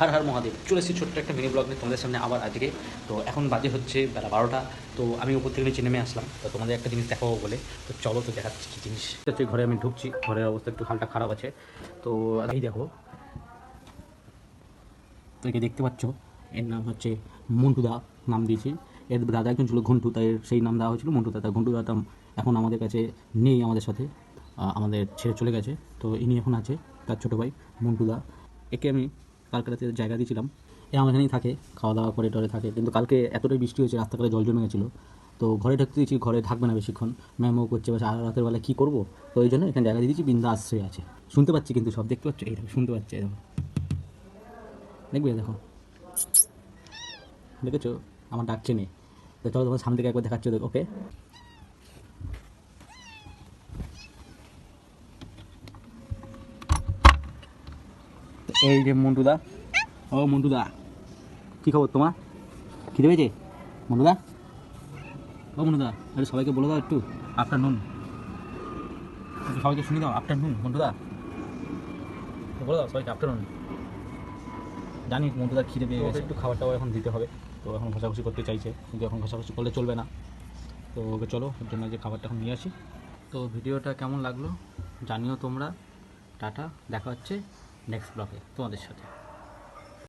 হার হার মহাদেব। চলে এসেছি ছোট্ট একটা মিনি ব্লগ নিয়ে তোমাদের সামনে আবার আজকে। তো এখন বাজে হচ্ছে বেলা বারোটা। তো আমি উপর থেকে নিচে নেমে আসলাম। তো তোমাদের একটা জিনিস দেখাবো বলে। তো চলো তো দেখাচ্ছি কী জিনিস। হচ্ছে ঘরে আমি ঢুকছি। ঘরের অবস্থা একটু হালটা খারাপ আছে। তো এই দেখো। তো একে দেখতে পাচ্ছ? এর নাম হচ্ছে মন্টুদা নাম দিয়েছি। এর দাদা একজন ছিল ঘন্টু, তাই সেই নাম দেওয়া হয়েছিল মন্টু দাদা ঘন্টু দাদা এখন আমাদের কাছে নেই আমাদের সাথে। আমাদের ছেড়ে চলে গেছে। তো ইনি এখন আছে তার ছোটো ভাই মন্টুদা একে আমি কালকে রাতে জায়গা দিয়েছিলাম এ আমার এখানেই থাকে খাওয়া দাওয়া করে টরে থাকে। কিন্তু কালকে এতটাই বৃষ্টি হয়েছে, রাস্তাঘাটে জল জমে গেছিল। তো ঘরে ঢুকতে দিয়েছি, ঘরে থাকবে না বেশিক্ষণ। ম্যামও করছে বাস আর রাতের বেলা কী করব? তো ওই জন্য এখানে জায়গা দিয়ে দিয়েছি বিন্দা আশ্রয় আছে। শুনতে পাচ্ছি কিন্তু সব, দেখতে পাচ্ছ? এই শুনতে পাচ্ছি দেখো। দেখবে, দেখো। দেখেছ? আমার ডাকছে নেই তো চলো তোমার সামনে থেকে একবার দেখাচ্ছি ওকে? এই যে মন্টুদা ও মন্টুদা কী খবর তোমার? খিদে পেয়েছে? মন্টুদা ও মন্টুদা আরে সবাইকে বলে দাও একটু আফটারনুন সবাইকে শুনে দাও আফটারনুন মন্টুদা বলে দাও সবাইকে আফটারনুন জানি মন্টুদার খিদে পেয়ে গেছে। একটু খাবারটাও এখন দিতে হবে। তো এখন ঘষাঘষি করতে চাইছে কিন্তু এখন ঘষাঘষি করলে চলবে না। তো ওকে চলো ওর জন্য যে খাবারটা এখন নিয়ে আসি। তো ভিডিওটা কেমন লাগল জানিও তোমরা। টাটা দেখা হচ্ছে। নেক্সট ব্লকে তোমাদের সাথে।